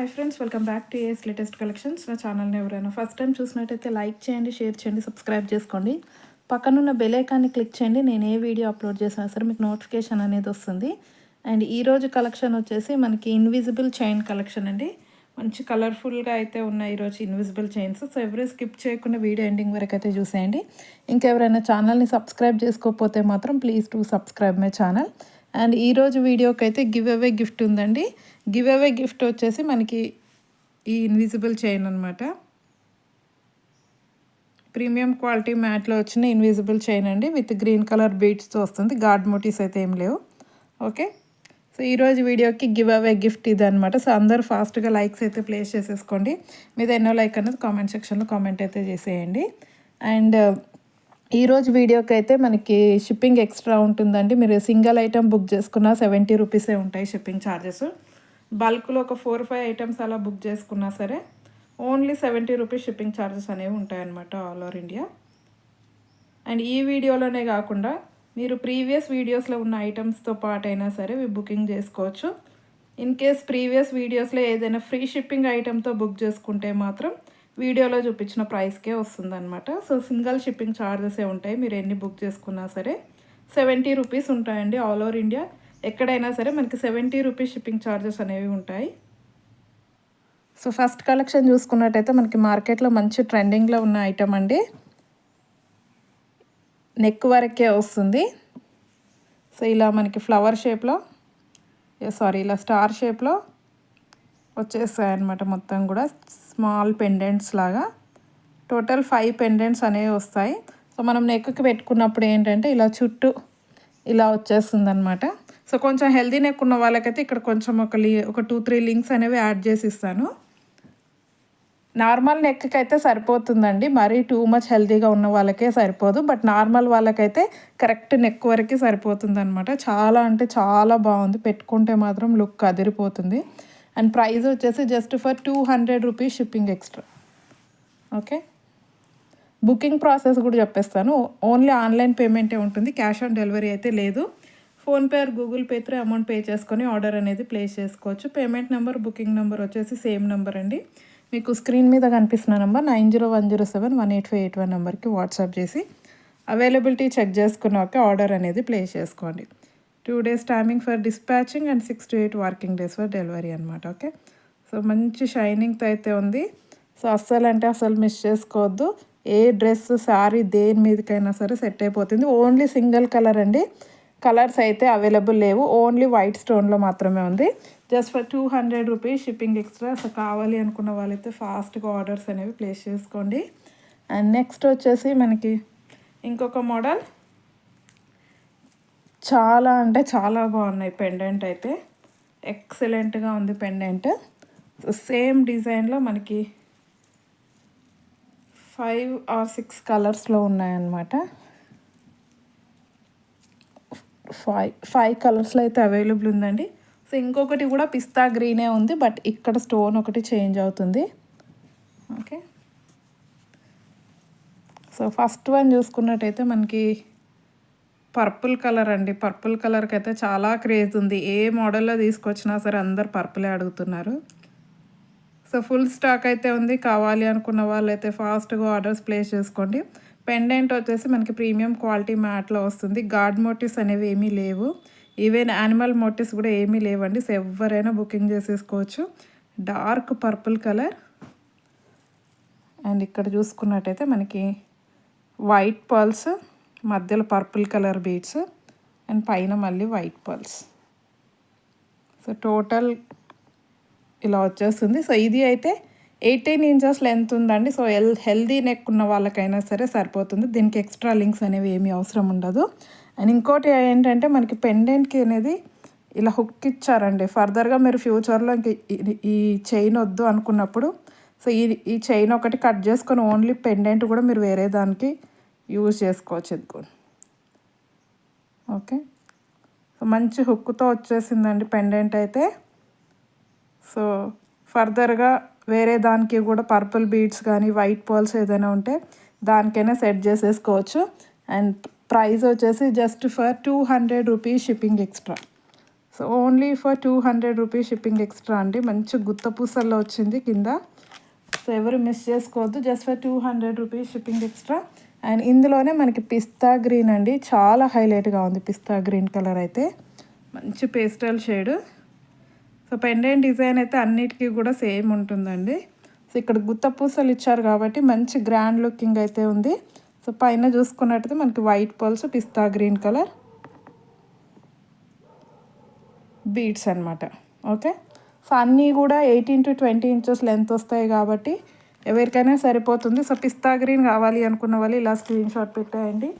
Hi friends welcome back to A S latest collections నా ఛానల్ని ఎవరైనా ఫస్ట్ టైం చూసినట్టయితే లైక్ చేయండి షేర్ చేయండి సబ్స్క్రైబ్ చేసుకోండి. పక్కనున్న బెల్ ఐకాన్ని క్లిక్ చేయండి. నేను ఏ వీడియో అప్లోడ్ చేసినా సరే మీకు నోటిఫికేషన్ అనేది వస్తుంది. అండ్ ఈరోజు కలెక్షన్ వచ్చేసి మనకి ఇన్విజిబుల్ చైన్ కలెక్షన్ అండి. మంచి కలర్ఫుల్గా అయితే ఉన్నాయి ఈరోజు ఇన్విజిబుల్ చైన్స్ సో ఎవరు స్కిప్ చేయకుండా వీడియో ఎండింగ్ వరకు అయితే చూసేయండి. ఇంకెవరైనా ఛానల్ని సబ్స్క్రైబ్ చేసుకోకపోతే మాత్రం please to subscribe my channel and ఈరోజు వీడియోకి అయితే గివ్ అవే గిఫ్ట్ ఉందండి. గివ్ అవే గిఫ్ట్ వచ్చేసి మనకి ఈ ఇన్విజిబుల్ చైన్ అనమాట ప్రీమియం క్వాలిటీ మ్యాట్లో వచ్చిన ఇన్విజిబుల్ చైన్ అండి. విత్ గ్రీన్ కలర్ బీట్స్తో వస్తుంది. గాడ్ మోటీస్ అయితే ఏం లేవు. ఓకే? సో ఈరోజు వీడియోకి గివ్ అవే గిఫ్ట్ ఇది అనమాట సో అందరూ ఫాస్ట్గా లైక్స్ అయితే ప్లేస్ చేసేసుకోండి. మీద ఎన్నో లైక్ అనేది కామెంట్ సెక్షన్లో కామెంట్ అయితే చేసేయండి. అండ్ ఈరోజు వీడియోకి అయితే మనకి షిప్పింగ్ ఎక్స్ట్రా ఉంటుందండి. మీరు సింగిల్ ఐటమ్ బుక్ చేసుకున్న సెవెంటీ రూపీసే ఉంటాయి షిప్పింగ్ ఛార్జెస్ బల్క్లో ఒక ఫోర్ ఫైవ్ ఐటమ్స్ అలా బుక్ చేసుకున్నా సరే only seventy rupees shipping charges అనేవి ఉంటాయన్నమాట ఆల్ ఓవర్ ఇండియా. అండ్ ఈ వీడియోలోనే కాకుండా మీరు ప్రీవియస్ వీడియోస్లో ఉన్న ఐటమ్స్తో పాటు అయినా సరే మీరు బుకింగ్ చేసుకోవచ్చు. ఇన్ కేస్ ప్రీవియస్ వీడియోస్లో ఏదైనా ఫ్రీ షిప్పింగ్ ఐటెంతో బుక్ చేసుకుంటే మాత్రం వీడియోలో చూపించిన ప్రైస్కే వస్తుందన్నమాట. సో సింగిల్ షిప్పింగ్ ఛార్జెసే ఉంటాయి. మీరు ఎన్ని బుక్ చేసుకున్నా సరే సెవెంటీ రూపీస్ ఉంటాయండి ఆల్ ఓవర్ ఇండియా. ఎక్కడైనా సరే మనకి సెవెంటీ రూపీస్ షిప్పింగ్ ఛార్జెస్ అనేవి ఉంటాయి. సో ఫస్ట్ కలెక్షన్ చూసుకున్నట్టయితే మనకి మార్కెట్లో మంచి ట్రెండింగ్లో ఉన్న ఐటమ్ అండి. నెక్ వరకే వస్తుంది. సో ఇలా మనకి ఫ్లవర్ షేప్లో సారీ ఇలా స్టార్ షేప్లో వచ్చేస్తాయి అన్నమాట మొత్తం కూడా. స్మాల్ పెండెంట్స్ లాగా. టోటల్ ఫైవ్ పెండెంట్స్ అనేవి వస్తాయి. సో మనం నెక్కి పెట్టుకున్నప్పుడు ఏంటంటే ఇలా చుట్టూ ఇలా వచ్చేస్తుంది అనమాట సో కొంచెం హెల్దీ నెక్ ఉన్న వాళ్ళకైతే ఇక్కడ కొంచెం ఒక లీ ఒక టూ త్రీ లింక్స్ అనేవి యాడ్ చేసి ఇస్తాను. నార్మల్ నెక్కి అయితే సరిపోతుందండి. మరీ టూ మచ్ హెల్తీగా ఉన్న వాళ్ళకే సరిపోదు. బట్ నార్మల్ వాళ్ళకైతే కరెక్ట్ నెక్ వరకు సరిపోతుంది అనమాట చాలా అంటే చాలా బాగుంది. పెట్టుకుంటే మాత్రం లుక్ అదిరిపోతుంది. అండ్ ప్రైస్ వచ్చేసి just for two hundred rupees shipping extra okay booking process కూడా చెప్పేస్తాను. ఓన్లీ ఆన్లైన్ పేమెంటే ఉంటుంది. క్యాష్ ఆన్ డెలివరీ అయితే లేదు. PhonePe or Google Pay through amount pay చేసుకొని ఆర్డర్ అనేది ప్లేస్ చేసుకోవచ్చు. పేమెంట్ నెంబర్ బుకింగ్ నెంబర్ వచ్చేసి సేమ్ నెంబర్ అండి. మీకు స్క్రీన్ మీద కనిపిస్తున్న number nine zero one zero seven one eight five eight one నెంబర్కి వాట్సాప్ చేసి అవైలబిలిటీ చెక్ చేసుకున్నాక ఆర్డర్ అనేది ప్లేస్ చేసుకోండి. Two days timing for dispatching and six to eight working days for delivery అనమాట ఓకే? సో మంచి షైనింగ్తో అయితే ఉంది. సో అస్సలు అంటే అసలు మిస్ చేసుకోవద్దు. ఏ డ్రెస్ శారీ దేని మీదకైనా సరే సెట్ అయిపోతుంది. ఓన్లీ సింగిల్ కలర్ అండి. కలర్స్ అయితే అవైలబుల్ లేవు. ఓన్లీ వైట్ స్టోన్లో మాత్రమే ఉంది. Just for two hundred rupees shipping extra. So కావాలి అనుకున్న వాళ్ళైతే ఫాస్ట్గా ఆర్డర్స్ అనేవి ప్లేస్ చేసుకోండి. అండ్ నెక్స్ట్ వచ్చేసి మనకి ఇంకొక మోడల్. చాలా అంటే చాలా బాగున్నాయి పెండెంట్ అయితే. ఎక్సలెంట్గా ఉంది పెండెంట్. సేమ్ డిజైన్లో మనకి ఫైవ్ ఆర్ సిక్స్ కలర్స్లో ఉన్నాయన్నమాట. ఫైవ్ ఫైవ్ కలర్స్లో అయితే అవైలబుల్ ఉందండి. సో ఇంకొకటి కూడా పిస్తా గ్రీనే ఉంది బట్ ఇక్కడ స్టోన్ ఒకటి చేంజ్ అవుతుంది. ఓకే. సో ఫస్ట్ వన్ చూసుకున్నట్టయితే మనకి పర్పుల్ కలర్ అండి. పర్పుల్ కలర్కి అయితే చాలా క్రేజ్ ఉంది. ఏ మోడల్లో తీసుకొచ్చినా సరే అందరు పర్పులే అడుగుతున్నారు. సో ఫుల్ స్టాక్ అయితే ఉంది. కావాలి అనుకున్న వాళ్ళు అయితే ఫాస్ట్గా ఆర్డర్స్ ప్లేస్ చేసుకోండి. పెండెంట్ వచ్చేసి మనకి ప్రీమియం క్వాలిటీ మ్యాట్లో వస్తుంది. గాడ్ మోటివ్స్ అనేవి ఏమీ లేవు. ఈవెన్ యానిమల్ మోటివ్స్ కూడా ఏమీ లేవండి. సో ఎవరైనా బుకింగ్ చేసేసుకోవచ్చు. Dark purple colour. అండ్ ఇక్కడ చూసుకున్నట్టయితే మనకి వైట్ పర్ల్స్. మధ్యలో పర్పుల్ కలర్ బీడ్స్ అండ్ పైన మళ్ళీ వైట్ పర్ల్స్. సో టోటల్ ఇలా వచ్చేస్తుంది. సో ఇది అయితే ఎయిటీన్ ఇంచెస్ లెంత్ ఉందండి. సో హెల్ హెల్దీ నెక్ ఉన్న వాళ్ళకైనా సరే సరిపోతుంది. దీనికి ఎక్స్ట్రా లింక్స్ అనేవి ఏమీ అవసరం ఉండదు. అండ్ ఇంకోటి ఏంటంటే మనకి పెండెంట్కి అనేది ఇలా హుక్ ఇచ్చారండి. ఫర్దర్గా మీరు ఫ్యూచర్లో ఇంక ఈ చైన్ వద్దు అనుకున్నప్పుడు సో ఈ ఈ చైన్ ఒకటి కట్ చేసుకొని ఓన్లీ పెండెంట్ కూడా మీరు వేరే దానికి యూజ్ చేసుకోవచ్చు ఎదుకొని ఓకే సో మంచి హుక్తో వచ్చేసిందండి పెండెంట్ అయితే. సో ఫర్దర్గా వేరే దానికి కూడా పర్పుల్ బీడ్స్ కానీ వైట్ పర్ల్స్ ఏదైనా ఉంటే దానికైనా సెట్ చేసేసుకోవచ్చు. అండ్ ప్రైస్ వచ్చేసి just for two hundred rupees shipping extra so only for two hundred rupees shipping extra అండి. మంచి గుత్తపూసల్లో వచ్చింది కింద. సో ఎవరు మిస్ చేసుకోవద్దు. Just for two hundred rupees shipping extra and ఇందులోనే మనకి పిస్తా గ్రీన్ అండి. చాలా హైలైట్గా ఉంది పిస్తా గ్రీన్ కలర్ అయితే. మంచి pastel shade. So pendant design అయితే అన్నిటికీ కూడా సేమ్ ఉంటుందండి. సో ఇక్కడ గుత్త పూసలు ఇచ్చారు కాబట్టి మంచి గ్రాండ్ లుకింగ్ అయితే ఉంది. సో పైన చూసుకున్నట్టయితే మనకి వైట్ పల్స్ పిస్తా గ్రీన్ కలర్. బీడ్స్ అనమాట ఓకే? సో అన్నీ కూడా eighteen to twenty inches length వస్తాయి కాబట్టి ఎవరికైనా సరిపోతుంది. సో పిస్తా గ్రీన్ కావాలి అనుకున్న వాళ్ళు ఇలా స్క్రీన్ షాట్ పెట్టేయండి.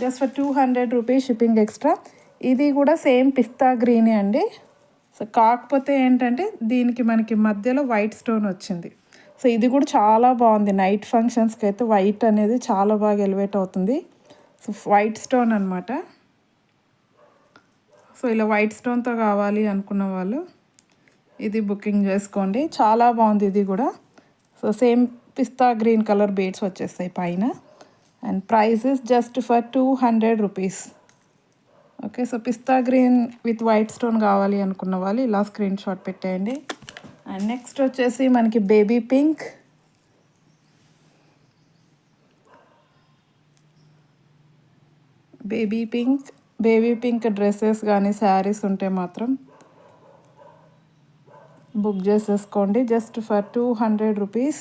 Just for two hundred rupees shipping extra. ఇది కూడా సేమ్ పిస్తా గ్రీనే అండి. సో కాకపోతే ఏంటంటే దీనికి మనకి మధ్యలో వైట్ స్టోన్ వచ్చింది. సో ఇది కూడా చాలా బాగుంది. నైట్ ఫంక్షన్స్కి అయితే వైట్ అనేది చాలా బాగా ఎలివేట్ అవుతుంది. సో వైట్ స్టోన్ అనమాట సో ఇలా వైట్ స్టోన్తో కావాలి అనుకున్న వాళ్ళు ఇది బుకింగ్ చేసుకోండి. చాలా బాగుంది ఇది కూడా. సో సేమ్ పిస్తా గ్రీన్ కలర్ బీడ్స్ వచ్చేస్తాయి పైన. And price is just for two hundred rupees okay so pista green with white stone కావాలి అనుకున్న వాళ్ళు ఇలా స్క్రీన్ షాట్ పెట్టేయండి. అండ్ నెక్స్ట్ వచ్చేసి మనకి baby pink baby pink baby pink dresses కానీ శారీస్ ఉంటే మాత్రం బుక్ చేసేసుకోండి. Just for two hundred rupees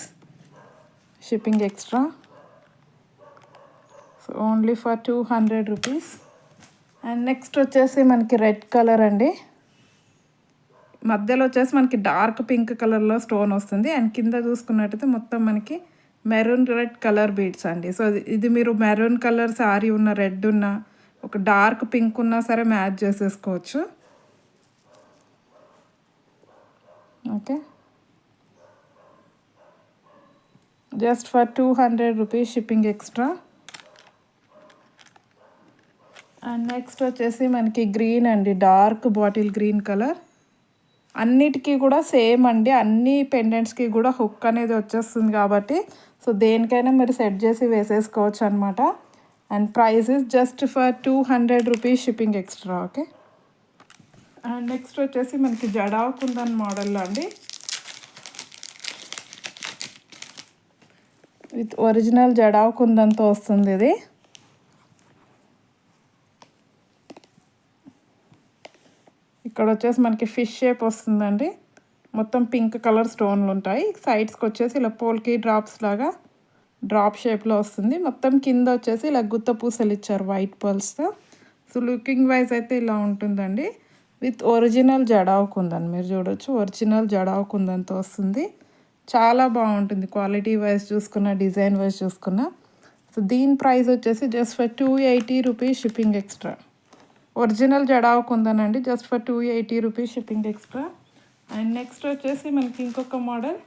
shipping extra. So only for two hundred rupees. And next వచ్చేసి మనకి రెడ్ కలర్ అండి. మధ్యలో వచ్చేసి మనకి డార్క్ పింక్ కలర్లో స్టోన్ వస్తుంది. అండ్ కింద చూసుకున్నట్టయితే మొత్తం మనకి మెరూన్ రెడ్ కలర్ బీడ్స్ అండి. సో ఇది మీరు మెరూన్ కలర్ శారీ ఉన్న రెడ్ ఉన్న ఒక డార్క్ పింక్ ఉన్నా సరే మ్యాచ్ చేసేసుకోవచ్చు. Okay. Just for two hundred rupees shipping extra and next వచ్చేసి మనకి గ్రీన్ అండి. డార్క్ బాటిల్ గ్రీన్ కలర్ అన్నిటికీ కూడా సేమ్ అండి. అన్ని పెండెంట్స్కి కూడా హుక్ అనేది వచ్చేస్తుంది కాబట్టి సో దేనికైనా మీరు సెట్ చేసి వేసేసుకోవచ్చు అనమాట and price is just for two hundred rupees shipping extra okay and next వచ్చేసి మనకి జడాకుందన్ మోడల్లో అండి. విత్ ఒరిజినల్ జడావ్ కుందన్తో వస్తుంది ఇది. ఇక్కడ వచ్చేసి మనకి ఫిష్ షేప్ వస్తుందండి. మొత్తం పింక్ కలర్ స్టోన్లు ఉంటాయి. సైడ్స్కి వచ్చేసి ఇలా పోల్కి డ్రాప్స్ లాగా డ్రాప్ షేప్లో వస్తుంది. మొత్తం కింద వచ్చేసి ఇలా గుత్త పూసలు ఇచ్చారు వైట్ పర్ల్స్తో సో లుకింగ్ వైజ్ అయితే ఇలా ఉంటుందండి. విత్ ఒరిజినల్ జడావుకుందని. మీరు చూడొచ్చు ఒరిజినల్ జడావుకుందంతో వస్తుంది. చాలా బాగుంటుంది క్వాలిటీ వైజ్ చూసుకున్న డిజైన్ వైజ్ చూసుకున్న. సో దీని ప్రైస్ వచ్చేసి just for two eighty rupees shipping extra. Original జడావుకుందనండి just for two eighty rupees shipping extra. And next వచ్చేసి మనకి ఇంకొక మోడల్.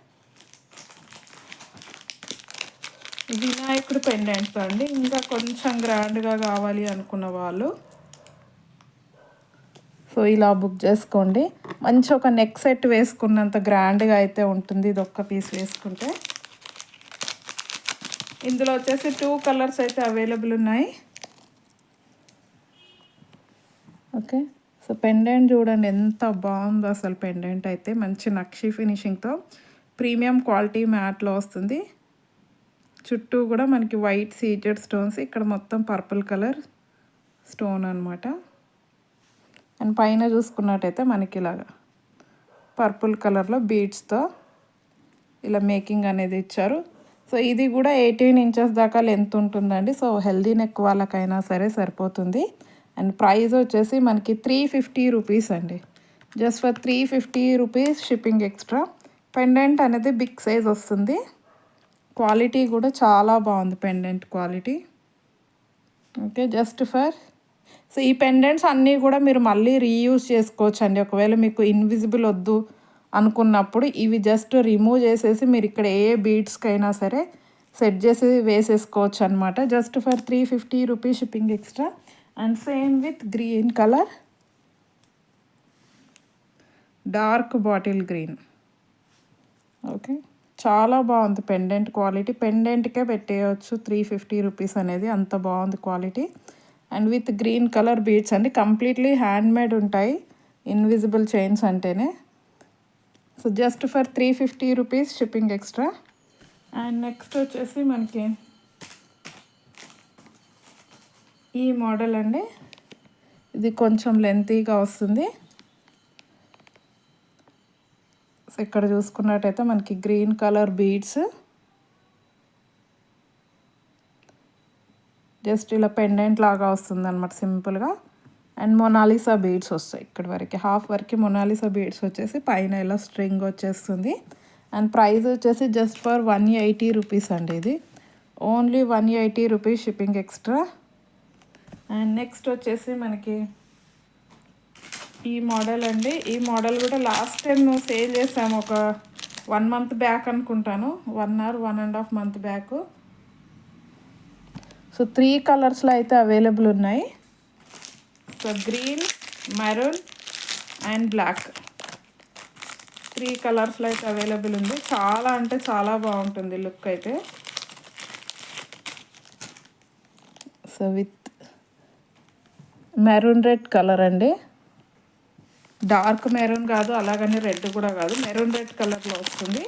వినాయకుడు పెండెంట్స్ అండి. ఇంకా కొంచెం గ్రాండ్గా కావాలి అనుకున్న వాళ్ళు సో ఇలా బుక్ చేసుకోండి. మంచి ఒక నెక్ సెట్ వేసుకున్నంత గ్రాండ్గా అయితే ఉంటుంది. ఇది ఒక్క పీస్ వేసుకుంటే. ఇందులో వచ్చేసి టూ కలర్స్ అయితే అవైలబుల్ ఉన్నాయి. ఓకే సో పెండెంట్ చూడండి ఎంత బాగుందో అసలు పెండెంట్ అయితే. మంచి నక్షి ఫినిషింగ్తో ప్రీమియం క్వాలిటీ మ్యాట్లో వస్తుంది. చుట్టూ కూడా మనకి వైట్ సీటెడ్ స్టోన్స్ ఇక్కడ మొత్తం పర్పుల్ కలర్ స్టోన్ అనమాట అండ్ పైన చూసుకున్నట్టయితే మనకి ఇలాగా పర్పుల్ కలర్లో బీడ్స్తో ఇలా మేకింగ్ అనేది ఇచ్చారు. సో ఇది కూడా ఎయిటీన్ ఇంచెస్ దాకా లెంత్ ఉంటుందండి. సో హెల్దీ నెక్ వాళ్ళకైనా సరే సరిపోతుంది. అండ్ ప్రైస్ వచ్చేసి మనకి త్రీ ఫిఫ్టీ రూపీస్ అండి. Just for three fifty rupees shipping extra. Pendant అనేది బిగ్ సైజ్ వస్తుంది. క్వాలిటీ కూడా చాలా బాగుంది pendant quality. Okay just for so ఈ పెండెంట్స్ అన్నీ కూడా మీరు మళ్ళీ రీయూజ్ చేసుకోవచ్చు అండి ఒకవేళ మీకు ఇన్విజిబుల్ వద్దు అనుకున్నప్పుడు ఇవి జస్ట్ రిమూవ్ చేసేసి మీరు ఇక్కడ ఏ బీడ్స్కైనా సరే సెట్ చేసి వేసేసుకోవచ్చు అనమాట just for three fifty rupees shipping extra and same with green colour dark bottle green okay చాలా బాగుంది పెండెంట్ క్వాలిటీ పెండెంట్కే పెట్టేయచ్చు త్రీ ఫిఫ్టీ రూపీస్ అనేది. అంత బాగుంది quality and with green colour beads అండి. కంప్లీట్లీ హ్యాండ్ మేడ్ ఉంటాయి. ఇన్విజిబుల్ చైన్స్ అంటేనే. So just for three fifty rupees shipping extra. And next వచ్చేసి మనకి ఈ మోడల్ అండి. ఇది కొంచెం లెంతీగా వస్తుంది. సో ఇక్కడ చూసుకున్నట్టయితే మనకి గ్రీన్ కలర్ బీడ్స్. జస్ట్ ఇలా పెండెంట్ లాగా వస్తుంది అనమాట సింపుల్గా అండ్ మొనాలిసా బీడ్స్ వస్తాయి ఇక్కడ వరకు. హాఫ్ వరకు మొనాలిసా బీడ్స్ వచ్చేసి పైన ఇలా స్ట్రింగ్ వచ్చేస్తుంది. అండ్ ప్రైస్ వచ్చేసి just for one eighty rupees అండి ఇది. Only one eighty rupees shipping extra and next వచ్చేసి మనకి ఈ మోడల్ అండి. ఈ మోడల్ కూడా లాస్ట్ టైం సేల్ చేసాము ఒక వన్ మంత్ బ్యాక్ అనుకుంటాను. One hour one and half month back so three కలర్స్లో అయితే అవైలబుల్ ఉన్నాయి. So green maroon and black three కలర్స్లో అయితే అవైలబుల్ ఉంది. చాలా అంటే చాలా బాగుంటుంది లుక్ అయితే. So with maroon red colour అండి. డార్క్ మెరూన్ కాదు అలాగని రెడ్ కూడా కాదు. మెరూన్ రెడ్ కలర్లో వస్తుంది.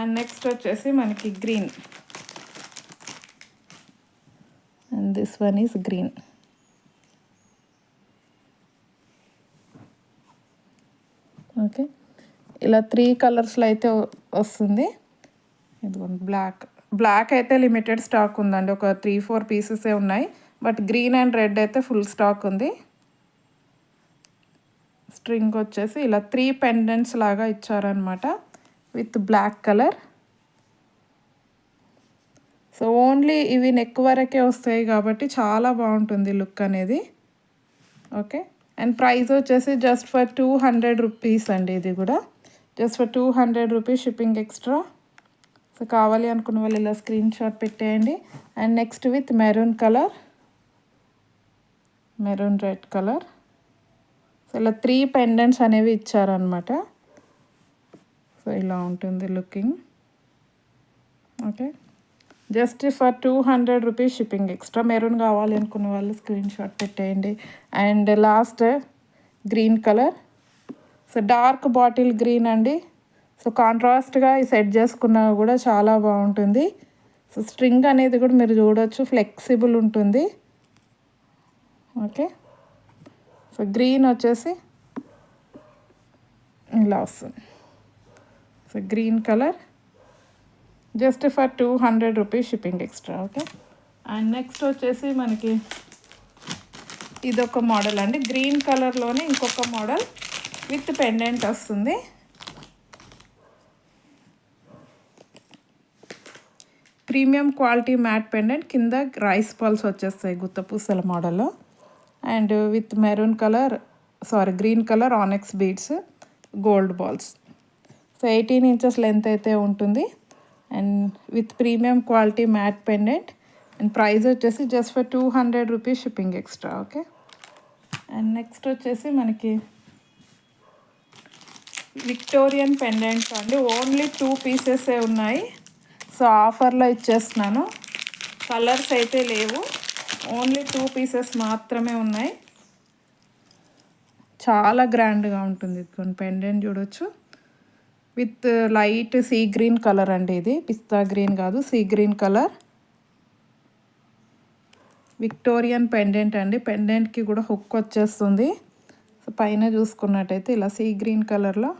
అండ్ నెక్స్ట్ వచ్చేసి మనకి green this one is green okay ఇలా త్రీ కలర్స్లో అయితే వస్తుంది. ఇదిగోండి బ్లాక్ బ్లాక్ అయితే లిమిటెడ్ స్టాక్ ఉందండి. ఒక త్రీ ఫోర్ పీసెసే ఉన్నాయి. బట్ గ్రీన్ అండ్ రెడ్ అయితే ఫుల్ స్టాక్ ఉంది. స్ట్రింగ్ వచ్చేసి ఇలా త్రీ పెండెంట్స్ లాగా ఇచ్చారనమాట with black colour so only ఇవి నెక్ వరకే వస్తాయి కాబట్టి చాలా బాగుంటుంది లుక్ అనేది. ఓకే అండ్ ప్రైస్ వచ్చేసి just for two hundred rupees అండి ఇది కూడా. Just for two hundred rupees shipping extra so కావాలి అనుకున్న వాళ్ళు ఇలా స్క్రీన్ షాట్ పెట్టేయండి. And next with maroon colour maroon red colour so ఇలా త్రీ పెండెంట్స్ అనేవి ఇచ్చారనమాట సో ఇలా ఉంటుంది looking okay just for two hundred rupees shipping. Extra maroon కావాలి అనుకున్న వాళ్ళు స్క్రీన్ షాట్ పెట్టేయండి. And last green colour. So dark bottle green అండి. సో కాంట్రాస్ట్గా ఈ సెట్ చేసుకున్నా కూడా చాలా బాగుంటుంది. సో స్ట్రింగ్ అనేది కూడా మీరు చూడవచ్చు ఫ్లెక్సిబుల్ ఉంటుంది. ఓకే. సో గ్రీన్ వచ్చేసి ఇలా వస్తుంది. So green colour. Just for two hundred rupees shipping extra okay and next వచ్చేసి మనకి ఇదొక మోడల్ అండి. గ్రీన్ కలర్లోనే ఇంకొక మోడల్ విత్ పెండెంట్ వస్తుంది. ప్రీమియం క్వాలిటీ మ్యాట్ పెండెంట్ కింద రైస్ పల్స్ వచ్చేస్తాయి గుత్తపూసల మోడల్లో and with maroon colour sorry green colour onyx beads gold balls so eighteen inches length అయితే ఉంటుంది. And with premium quality matte pendant and price వచ్చేసి just for two hundred rupees shipping extra okay and next వచ్చేసి మనకి Victorian pendants అండి. Only two పీసెసే ఉన్నాయి. So ఆఫర్లో ఇచ్చేస్తున్నాను. కలర్స్ అయితే లేవు. ఓన్లీ టూ పీసెస్ మాత్రమే ఉన్నాయి. చాలా గ్రాండ్గా ఉంటుంది. కొన్ని పెండెంట్ చూడొచ్చు. With light sea green colour అండి ఇది. పిస్తా గ్రీన్ కాదు sea green colour. Victorian pendant అండి. పెండెంట్కి కూడా హుక్ వచ్చేస్తుంది. సో పైన చూసుకున్నట్టయితే ఇలా సీ గ్రీన్ కలర్లో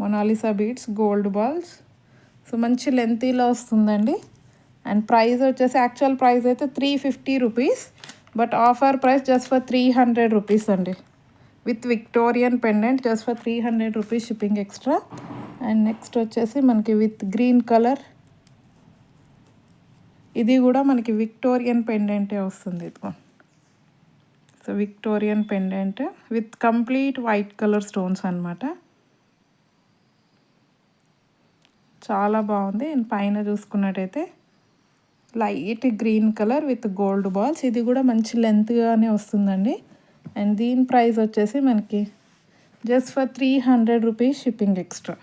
Mona Lisa beads gold balls. So మంచి లెంతీలో వస్తుందండి. అండ్ ప్రైస్ వచ్చేసి యాక్చువల్ ప్రైస్ అయితే three fifty rupees. But offer price just for three hundred rupees అండి. With Victorian pendant just for three hundred rupees shipping extra. And next వచ్చేసి మనకి with green colour. ఇది కూడా మనకి విక్టోరియన్ పెండెంటే వస్తుంది ఇదిగో. So Victorian pendant with complete white colour stones అనమాట చాలా బాగుంది. పైన చూసుకున్నట్టయితే light green colour with gold balls. ఇది కూడా మంచి లెంత్గానే వస్తుందండి. అండ్ దీని ప్రైస్ వచ్చేసి మనకి just for three hundred rupees shipping extra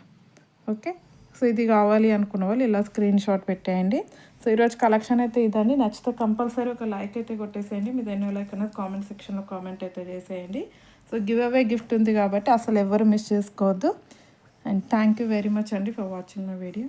okay so ఇది కావాలి అనుకున్న వాళ్ళు ఇలా స్క్రీన్ షాట్ పెట్టేయండి. సో ఈరోజు కలెక్షన్ అయితే ఇదండి. నచ్చితే కంపల్సరీ ఒక లైక్ అయితే కొట్టేసేయండి. మీ ఎన్నో లైక్ అనేది కామెంట్ సెక్షన్లో కామెంట్ అయితే చేసేయండి. సో గివ్ అవే గిఫ్ట్ ఉంది కాబట్టి అసలు ఎవరు మిస్ చేసుకోవద్దు. And thank you very much అండి ఫర్ వాచింగ్ మై వీడియో